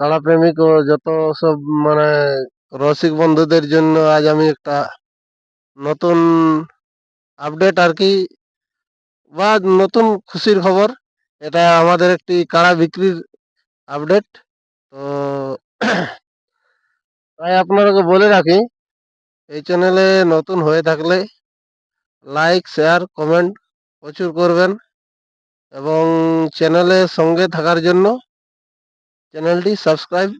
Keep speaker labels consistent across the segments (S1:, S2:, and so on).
S1: কাড়া প্রেমিক ও যত সব মানে রসিক বন্ধুদের জন্য আজ আমি একটা নতুন আপডেট আর কি বা নতুন খুশির খবর। এটা আমাদের একটি কাড়া বিক্রির আপডেট তো তাই আপনাদেরকে বলে রাখি, এই চ্যানেলে নতুন হয়ে থাকলে লাইক শেয়ার কমেন্ট প্রচুর করবেন এবং চ্যানেলের সঙ্গে থাকার জন্য চ্যানেলটি সাবস্ক্রাইব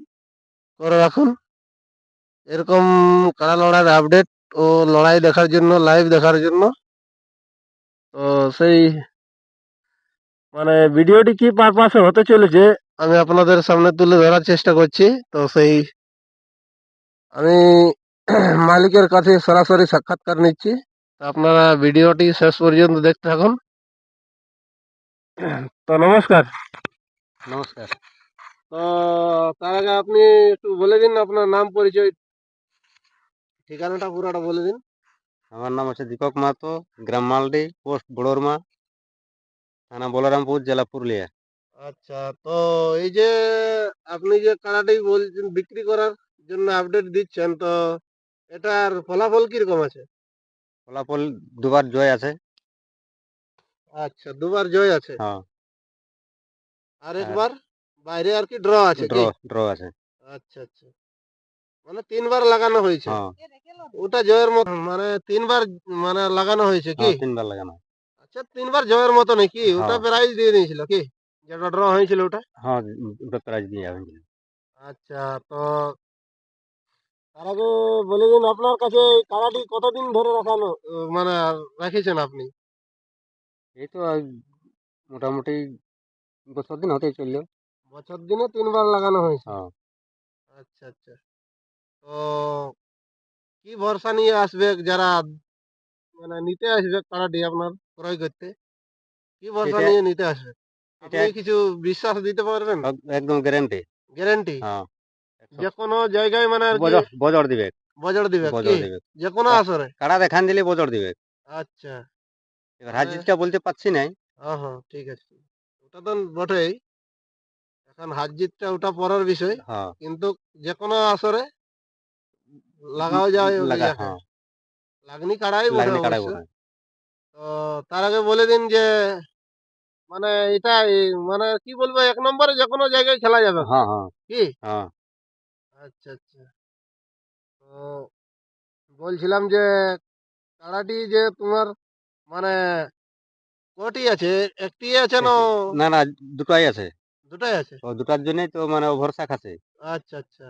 S1: করে রাখুন। এরকম কাড়া লড়াইয়ের আপডেট ও লড়াই দেখার জন্য, লাইভ দেখার জন্য। তো সেই মানে ভিডিওটি কি পারপাসে হতে চলেছে, আমি আপনাদের সামনে তুলে ধরার চেষ্টা করছি। তো সেই আমি মালিকের কাছে সরাসরি সাক্ষাৎকার নিচ্ছি। আপনারা ভিডিওটি শেষ পর্যন্ত দেখতে থাকুন। তো নমস্কার।
S2: নমস্কার।
S1: তার আগে আপনি একটু বলে দিন আপনার নাম পরিচয়। ঠিকানাটা পুরোটা বলে দিন।
S2: আমার নাম হচ্ছে দীপক মাহাতো গ্রাম মালডি পোস্ট বড়রমা থানা বলরামপুর জেলা পুরুলিয়া।
S1: আচ্ছা তো এই যে আপনি যে কাড়াটি বলছেন বিক্রি করার জন্য আপডেট দিচ্ছেন তো এটার ফলাফল কীরকম আছে?
S2: ফলাফল দুবার জয় আছে।
S1: আচ্ছা দুবার জয় আছে।
S2: হ্যাঁ।
S1: আর একবার? বাইরে আর কি ড্র আছে
S2: ড্র ড্র আছে।
S1: আচ্ছা আচ্ছা। মানে তিনবার লাগানো হয়েছে।
S2: হ্যাঁ।
S1: ওটা জয়ের মতো মানে তিনবার মানে লাগানো হয়েছে কি?
S2: হ্যাঁ, তিনবার লাগানো।
S1: আচ্ছা তিনবার জয়ের মতো নাকি ওটা
S2: হ্যাঁ।
S1: প্রাইজ দিয়ে দিয়েছিল কি? যেটা ড্র হয়েছিল ওটা?
S2: হ্যাঁ ওটা প্রাইজ দিয়ে যাবেন
S1: আচ্ছা তো তার আগে বলে দিন আপনার কাছে কাড়াটি কতদিন ধরে রাখানো মানে রেখেছেন আপনি?
S2: এই তো মোটামুটি বছর দিন হতেই চলল।
S1: বছর দিনে তিনবার লাগানো হয়েছে।
S2: হ্যাঁ।
S1: আচ্ছা আচ্ছা। তো কি ভরসা নিয়ে আসবে যারা মানে নিতে আসবে কাড়াটি আপনার ক্রয় করতে? কি ভরসা নিয়ে নিতে আসবে? আপনি কিছু বিশ্বাস দিতে পারবেন?
S2: একদম গ্যারেন্টি
S1: গ্যারান্টি
S2: হ্যাঁ।
S1: যে কোনো জায়গায় মানে
S2: বজর দিবে।
S1: বজর দিবে
S2: বজর দিবে।
S1: যে কোনো
S2: হ্যাঁ।
S1: আসরে?
S2: কাড়া দেখান দিলে বজর দিবে।
S1: আচ্ছা।
S2: এবার হাজিরটা বলতে পারছি না
S1: হ্যাঁ হ্যাঁ ঠিক আছে। ওটা তো বটেই। এখন হার জিতটা ওটা পরের বিষয়।
S2: হ্যাঁ।
S1: কিন্তু যে কোনো আসরে লাগাও যায়
S2: লাগা হ্যাঁ।
S1: লাগনি কাড়াই
S2: লাগনি কাড়াই বলে
S1: তো তার আগে বলে দিন যে মানে এটা মানে কি বলব এক নম্বরে যে কোনো জায়গায় খেলা যাবে।
S2: হ্যাঁ হ্যাঁ।
S1: কি?
S2: হ্যাঁ।
S1: আচ্ছা আচ্ছা। তো বলছিলাম যে কাড়াটি যে তোমার মানে কটি আছে একটি আছে না
S2: না দুটাই আছে।
S1: দুটাই আছে?
S2: তো দুটার জন্যই তো মানে ও ভরসা খাচ্ছে।
S1: আচ্ছা আচ্ছা।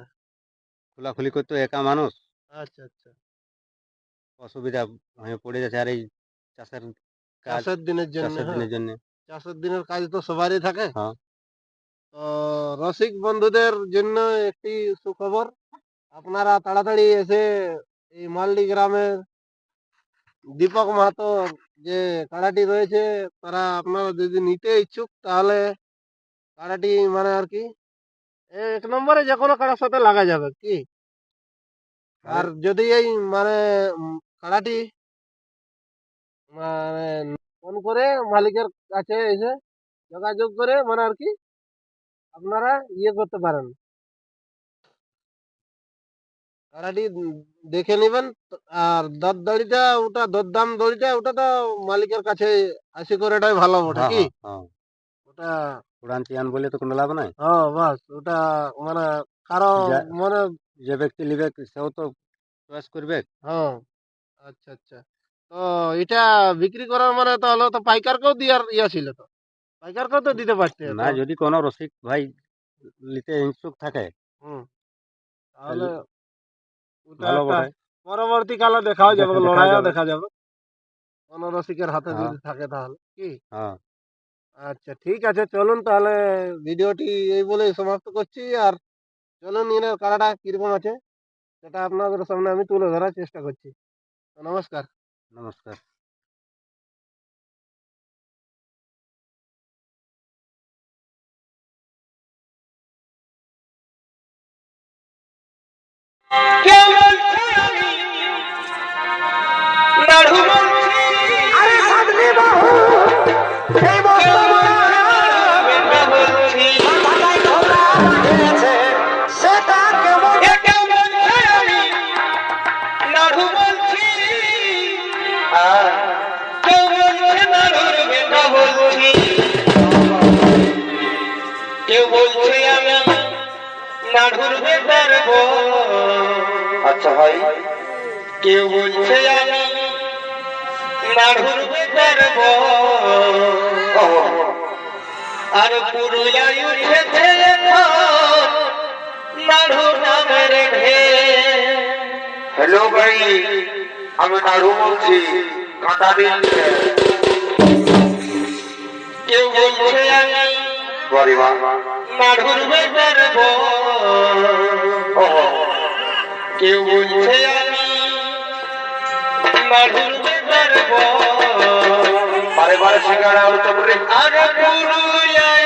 S2: খোলাখুলি করতে একা মানুষ।
S1: আচ্ছা আচ্ছা।
S2: অসুবিধা হয়ে পড়ে যাচ্ছে আর এই চাষের কাজ
S1: চাষের দিনের জন্য
S2: চাষের
S1: হ্যাঁ।
S2: দিনের জন্য।
S1: চাষের দিনের কাজ তো সবারই থাকে।
S2: হ্যাঁ।
S1: তো রসিক বন্ধুদের জন্য একটি সুখবর। আপনারা তাড়াতাড়ি এসে এই মালডি গ্রামের দীপক মাহাতো যে কাড়াটি রয়েছে তারা আপনারা যদি নিতে ইচ্ছুক তাহলে কাড়াটি মানে আর কি এক নম্বরে যে কোনো কাড়ার সাথে লাগা যাবে কি? আর যদি এই মানে কাড়াটি মানে ফোন করে মালিকের কাছে এসে যোগাযোগ করে মানে আর কি আপনারা ইয়ে করতে পারেন। কাড়াটি দেখে নেবেন আর দর দড়িটা ওটা দরদাম দড়িটা ওটা তো মালিকের কাছে আসি করে এটাই ভালো
S2: হ্যাঁ,
S1: কি?
S2: হ্যাঁ, হ্যাঁ।
S1: ওটা
S2: উড়ান চিয়ান বলে তো কোনো লাভ নাই।
S1: হ্যাঁ বাস ওটা মানে
S2: কারও
S1: মানে
S2: যে ব্যক্তি নিবে সেও তো চয়েস করবে।
S1: হ্যাঁ আচ্ছা আচ্ছা। তো এটা বিক্রি করার মানে তো হলো তো পাইকারকেও দেওয়ার ইয়া ছিল তো। পাইকারকেও তো দিতে পারতে
S2: না যদি কোনো রসিক ভাই নিতে ইচ্ছুক থাকে
S1: হুম তাহলে
S2: ভালো
S1: পরবর্তীকালে দেখাও যাবে লড়াইও দেখা যাবে। কোন রসিকের হাতে
S2: হ্যাঁ।
S1: যদি থাকে তাহলে কি?
S2: হ্যাঁ।
S1: আচ্ছা ঠিক আছে। চলুন তাহলে ভিডিওটি এই বলেই সমাপ্ত করছি। আর চলুন এর কাড়াটা কীরকম আছে সেটা আপনাদের সামনে আমি তুলে ধরার চেষ্টা করছি। নমস্কার।
S2: নমস্কার।
S3: আরে কেউ বলছে আমি নাড়ুর বউ
S4: আচ্ছা ভাই
S3: কেউ বলছে আমি নাড়ুর বউ আর উঠেছে নাড়ু নামের
S4: হ্যালো ভাই আমি নাড়ু বলছি কাঁটা দিন।
S3: কেউ বলছে আমি বউ কেউ বলছে আমি নাড়ুর বেটার বউ।
S4: বারে বারে সিঙ্গারা
S3: আর পুরুলিয়ায়